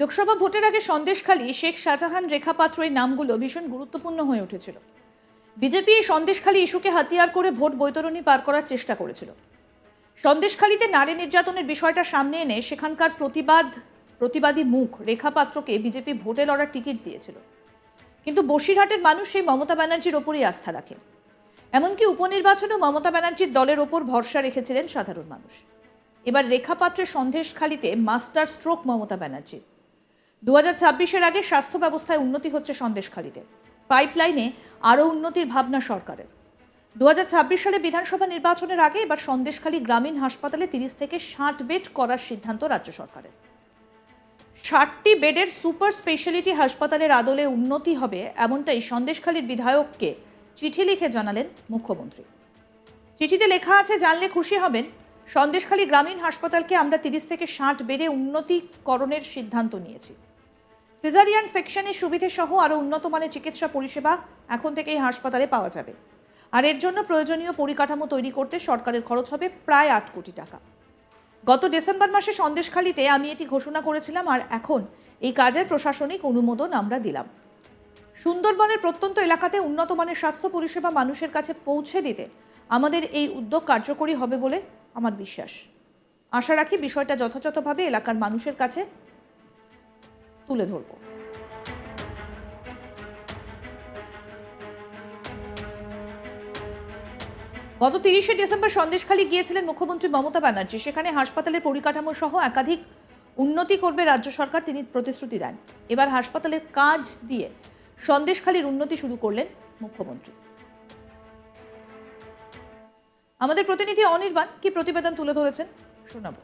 লোকসভা ভোটের আগে সন্দেশখালী শেখ শাহজাহান রেখা পাত্র এই নামগুলো ভীষণ গুরুত্বপূর্ণ হয়ে উঠেছিল। বিজেপি এই সন্দেশখালী ইস্যুকে হাতিয়ার করে ভোট বৈতরণী পার করার চেষ্টা করেছিল। সন্দেশখালীতে নারী নির্যাতনের বিষয়টা সামনে এনে সেখানকার প্রতিবাদ, প্রতিবাদী মুখ রেখা পাত্রকে বিজেপি ভোটে লড়ার টিকিট দিয়েছিল। কিন্তু বসিরহাটের মানুষ সেই মমতা ব্যানার্জির ওপরই আস্থা রাখে এমনকি উপনির্বাচনেও মমতা ব্যানার্জির দলের ওপর ভরসা রেখেছিলেন সাধারণ মানুষ। এবার রেখা পাত্রের সন্দেশখালীতে মাস্টার স্ট্রোক মমতা ব্যানার্জি দু হাজার আগে স্বাস্থ্য ব্যবস্থায় উন্নতি হচ্ছে সন্দেশখালীতে। পাইপলাইনে আরও উন্নতির ভাবনা সরকারের। দু হাজার ছাব্বিশ সালে বিধানসভা নির্বাচনের আগে এবার সন্দেশখালী গ্রামীণ হাসপাতালে তিরিশ থেকে ষাট বেড করার সিদ্ধান্ত রাজ্য সরকারের। ষাটটি বেডের সুপার স্পেশালিটি হাসপাতালের আদলে উন্নতি হবে এমনটাই সন্দেশখালীর বিধায়ককে চিঠি লিখে জানালেন মুখ্যমন্ত্রী। চিঠিতে লেখা আছে, জানলে খুশি হবেন। সন্দেশখালী গ্রামীণ হাসপাতালকে আমরা তিরিশ থেকে ষাট বেডে উন্নতিকরণের সিদ্ধান্ত নিয়েছি। সিজারিয়ান সেকশনের সুবিধে সহ আরও উন্নত মানের চিকিৎসা পরিষেবা এখন থেকেই হাসপাতালে পাওয়া যাবে। আর এর জন্য প্রয়োজনীয় পরিকাঠামো তৈরি করতে সরকারের খরচ হবে প্রায় আট কোটি টাকা। গত ডিসেম্বর মাসে সন্দেশখালিতে আমি এটি ঘোষণা করেছিলাম আর এখন এই কাজের প্রশাসনিক অনুমোদন আমরা দিলাম। সুন্দরবনের প্রত্যন্ত এলাকাতে উন্নত মানের স্বাস্থ্য পরিষেবা মানুষের কাছে পৌঁছে দিতে আমাদের এই উদ্যোগ কার্যকরী হবে বলে আমার বিশ্বাস। আশা রাখি বিষয়টা যথাযথভাবে এলাকার মানুষের কাছে তুলে ধরব। গত তিরিশে ডিসেম্বর সন্দেশখালী গিয়েছিলেন মুখ্যমন্ত্রী মমতা ব্যানার্জি। সেখানে হাসপাতালের পরিকাঠামো সহ একাধিক উন্নতি করবে রাজ্য সরকার তিনি প্রতিশ্রুতি দেন। এবার হাসপাতালের কাজ দিয়ে সন্দেশখালীর উন্নতি শুরু করলেন মুখ্যমন্ত্রী। আমাদের প্রতিনিধি অনির্বাণ, কি প্রতিবেদন তুলে ধরেছেন? শোনাবো।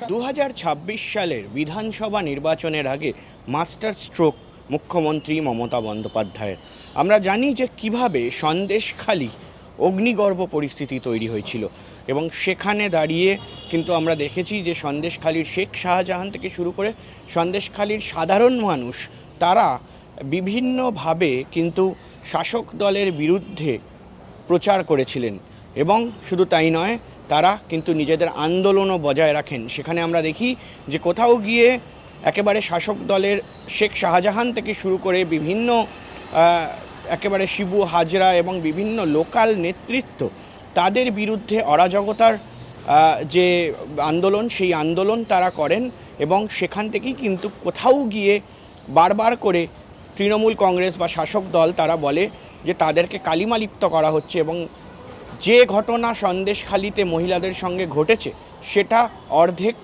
দু হাজার ছাব্বিশ সালের বিধানসভা নির্বাচনের আগে মাস্টার স্ট্রোক মুখ্যমন্ত্রী মমতা বন্দ্যোপাধ্যায়ের। আমরা জানি যে কীভাবে সন্দেশখালী অগ্নিগর্ভ পরিস্থিতি তৈরি হয়েছিল এবং সেখানে দাঁড়িয়ে কিন্তু আমরা দেখেছি যে সন্দেশখালীর শেখ শাহজাহান থেকে শুরু করে সন্দেশখালীর সাধারণ মানুষ, তারা বিভিন্নভাবে কিন্তু শাসক দলের বিরুদ্ধে প্রচার করেছিলেন এবং শুধু তাই নয় তারা কিন্তু নিজেদের আন্দোলনও বজায় রাখেন। সেখানে আমরা দেখি যে কোথাও গিয়ে একেবারে শাসক দলের শেখ শাহজাহান থেকে শুরু করে বিভিন্ন একেবারে শিবু, হাজরা এবং বিভিন্ন লোকাল নেতৃত্ব তাদের বিরুদ্ধে অরাজকতার যে আন্দোলন, সেই আন্দোলন তারা করেন এবং সেখান থেকেই কিন্তু কোথাও গিয়ে বারবার করে তৃণমূল কংগ্রেস বা শাসক দল তারা বলে যে তাদেরকে কালিমালিপ্ত করা হচ্ছে এবং যে ঘটনা সন্দেশখালিতে মহিলাদের সঙ্গে ঘটেছে, সেটা অর্ধেক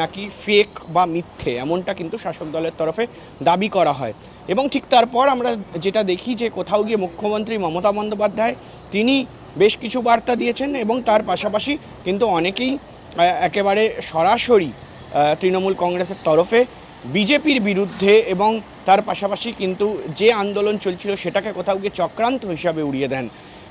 নাকি ফেক বা মিথ্যে, এমনটা কিন্তু শাসক দলের তরফে দাবি করা হয়। এবং ঠিক তারপর আমরা যেটা দেখি যে কোথাও গিয়ে মুখ্যমন্ত্রী মমতা বন্দ্যোপাধ্যায়, তিনি বেশ কিছু বার্তা দিয়েছেন এবং তার পাশাপাশি কিন্তু অনেকেই একেবারে সরাসরি তৃণমূল কংগ্রেসের তরফে বিজেপির বিরুদ্ধে এবং তার পাশাপাশি কিন্তু যে আন্দোলন চলছিল সেটাকে কোথাও গিয়ে চক্রান্ত হিসাবে উড়িয়ে দেন।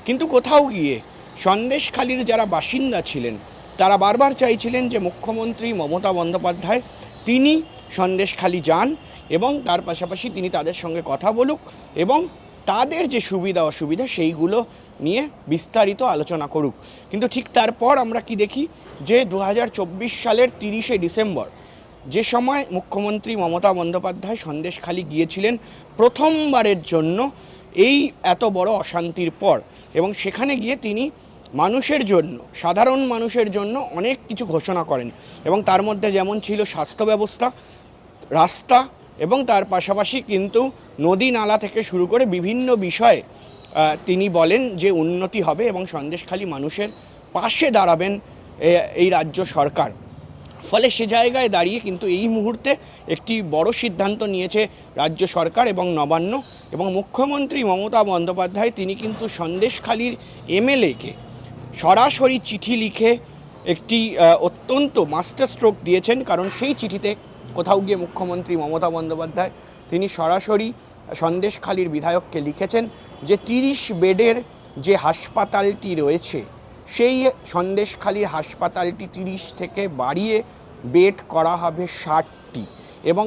কিন্তু কোথাও গিয়ে সন্দেশখালীর যারা বাসিন্দা ছিলেন, তারা বারবার চাইছিলেন যে মুখ্যমন্ত্রী মমতা বন্দ্যোপাধ্যায় তিনি সন্দেশখালী যান এবং তার পাশাপাশি তিনি তাদের সঙ্গে কথা বলুক এবং তাদের যে সুবিধা অসুবিধা সেইগুলো নিয়ে বিস্তারিত আলোচনা করুক। কিন্তু ঠিক তারপর আমরা কি দেখি যে দু হাজার চব্বিশ সালের তিরিশে ডিসেম্বর যে সময় মুখ্যমন্ত্রী মমতা বন্দ্যোপাধ্যায় সন্দেশখালী গিয়েছিলেন প্রথমবারের জন্য এই এত বড় অশান্তির পর এবং সেখানে গিয়ে তিনি মানুষের জন্য, সাধারণ মানুষের জন্য অনেক কিছু ঘোষণা করেন এবং তার মধ্যে যেমন ছিল স্বাস্থ্য ব্যবস্থা, রাস্তা এবং তার পাশাপাশি কিন্তু নদী নালা থেকে শুরু করে বিভিন্ন বিষয়ে তিনি বলেন যে উন্নতি হবে এবং সন্দেশখালী মানুষের পাশে দাঁড়াবেন এই রাজ্য সরকার। ফলে সে জায়গায় দাঁড়িয়ে কিন্তু এই মুহূর্তে একটি বড় সিদ্ধান্ত নিয়েছে রাজ্য সরকার এবং নবান্ন এবং মুখ্যমন্ত্রী মমতা বন্দ্যোপাধ্যায়। তিনি কিন্তু সন্দেশখালীর এমএলএকে সরাসরি চিঠি লিখে একটি অত্যন্ত মাস্টার স্ট্রোক দিয়েছেন, কারণ সেই চিঠিতে কোথাও গিয়ে মুখ্যমন্ত্রী মমতা বন্দ্যোপাধ্যায় তিনি সরাসরি সন্দেশখালীর বিধায়ককে লিখেছেন যে তিরিশ বেডের যে হাসপাতালটি রয়েছে সেই সন্দেশখালীর হাসপাতালটি তিরিশ থেকে বাড়িয়ে বেড করা হবে ষাটটি। এবং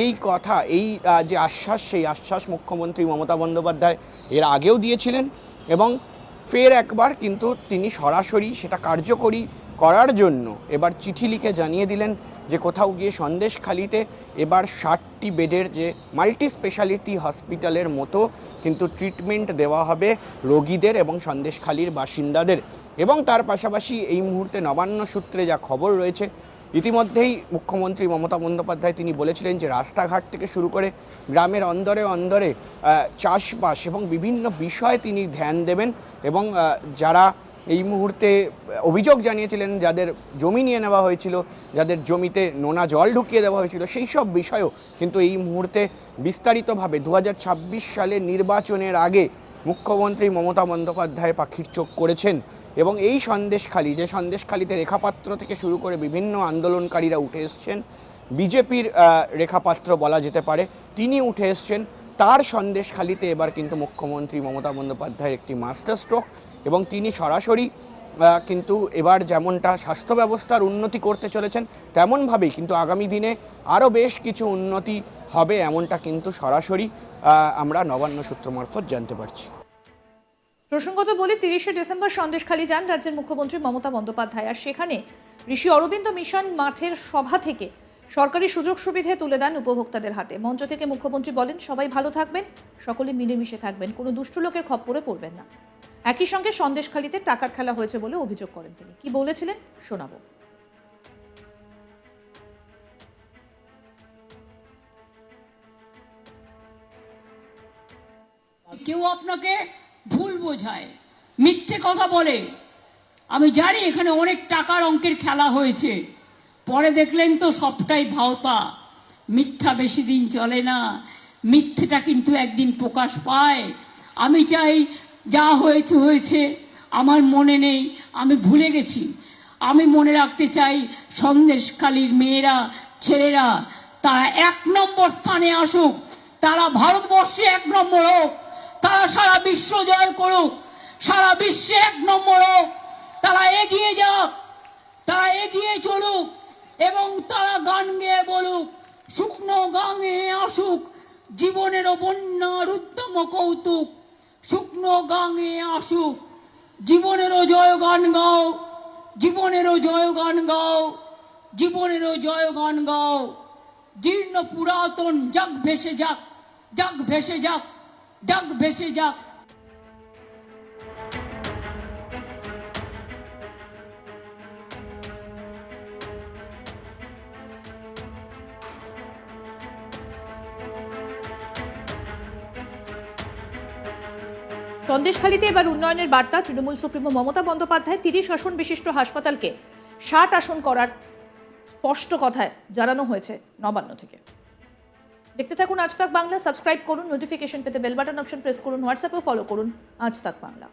এই কথা, এই যে আশ্বাস, সেই আশ্বাস মুখ্যমন্ত্রী মমতা বন্দ্যোপাধ্যায় এর আগেও দিয়েছিলেন এবং ফের একবার কিন্তু তিনি সরাসরি সেটা কার্যকরী করার জন্য এবার চিঠি লিখে জানিয়ে দিলেন যে কোথাও গিয়ে সন্দেশখালিতে এবার ষাটটি বেডের যে মাল্টি স্পেশালিটি হসপিটালের মতো কিন্তু ট্রিটমেন্ট দেওয়া হবে রোগীদের এবং সন্দেশখালির বাসিন্দাদের। এবং তার পাশাপাশি এই মুহূর্তে নবান্ন সূত্রে যা খবর রয়েছে, ইতিমধ্যেই মুখ্যমন্ত্রী মমতা বন্দ্যোপাধ্যায় তিনি বলেছিলেন যে রাস্তাঘাট থেকে শুরু করে গ্রামের অন্দরে অন্দরে চাষবাস এবং বিভিন্ন বিষয়ে তিনি ধ্যান দেবেন এবং যারা এই মুহূর্তে, অভিযোগ জানিয়েছিলেন যাদের জমি নিয়ে নেওয়া হয়েছিল, যাদের জমিতে নোনা জল ঢুকিয়ে দেওয়া হয়েছিল, সেই সব বিষয়ও কিন্তু এই মুহূর্তে বিস্তারিতভাবে দু হাজার ছাব্বিশ সালে নির্বাচনের আগে মুখ্যমন্ত্রী মমতা বন্দ্যোপাধ্যায় পাখির চোখ করেছেন এবং এই সন্দেশখালি, যে সন্দেশখালিতে রেখাপাত্র থেকে শুরু করে বিভিন্ন আন্দোলনকারীরা উঠে এসছেন, বিজেপির রেখাপাত্র বলা যেতে পারে, তিনি উঠে এসছেন, তার সন্দেশখালিতে এবার কিন্তু মুখ্যমন্ত্রী মমতা বন্দ্যোপাধ্যায়ের একটি মাস্টার স্ট্রোক এবং তিনি সরাসরি কিন্তু এবার যেমনটা স্বাস্থ্য ব্যবস্থার উন্নতি করতে চলেছেন, তেমনভাবেই কিন্তু আগামী দিনে আরও বেশ কিছু উন্নতি হবে এমনটা কিন্তু সরাসরি আমরা নবান্ন সূত্র মারফত জানতে পারছি। প্রসঙ্গত বলি, তিরিশে ডিসেম্বর সন্দেশখালী যান রাজ্যের মুখ্যমন্ত্রী মমতা বন্দ্যোপাধ্যায় আর সেখানে ঋষি অরবিন্দ মিশন মাঠের সভা থেকে সরকারি সুযোগ সুবিধে তুলে দেন উপভোক্তাদের হাতে। মঞ্চ থেকে মুখ্যমন্ত্রী বলেন, সবাই ভালো থাকবেন, সকলে মিলেমিশে থাকবেন, কোনো দুষ্টু লোকের খপ্পরে পড়বেন না। একই সঙ্গে সন্দেশখালীতে টাকার খেলা হয়েছে বলে অভিযোগ করেন তিনি। কি বলেছিলেন? শোনাবো। কেউ আপনাকে ভুল বোঝায়, মিথ্যে কথা বলে। আমি জানি এখানে অনেক টাকার অঙ্কের খেলা হয়েছে। পরে দেখলেন তো সবটাই ভাওতা। মিথ্যা বেশি দিন চলে না। মিথ্যেটা কিন্তু একদিন প্রকাশ পায়। আমি চাই যা হয়েছে হয়েছে, আমার মনে নেই, আমি ভুলে গেছি। আমি মনে রাখতে চাই, সন্দেশখালীর মেয়েরা, ছেলেরা, তারা এক নম্বর স্থানে আসুক, তারা ভারতবর্ষে এক নম্বর হোক, তারা সারা বিশ্ব জয় করুক, সারা বিশ্বে এক নম্বর হোক, তারা এগিয়ে যাক, তারা এগিয়ে চলুক, এবং তারা গান গেয়ে বলুক, শুকনো গাঙে আসুক, জীবনেরও বন্যার উত্তম কৌতুক শুকনো গাঙে আসুক। জীবনেরও জয় গান গাও, জীবনেরও জয় গান গাও, জীবনেরও জয় গান গাও। জীর্ণ পুরাতন, যাক ভেসে যাক যাক ভেসে যাক যাক ভেসে যাক। সন্দেশখালীতে এবার উন্নয়নের বার্তা তৃণমূল সুপ্রিমো মমতা বন্দ্যোপাধ্যায় তিরিশ আসন বিশিষ্ট হাসপাতালকে ষাট আসন করার স্পষ্ট কথায় জানানো হয়েছে নবান্ন থেকে। দেখতে থাকুন আজ তাক বাংলা, সাবস্ক্রাইব করুন, নোটিফিকেশন পেতে বেল বাটন অপশন প্রেস করুন, হোয়াটসঅ্যাপেও ফলো করুন আজ তাক বাংলা।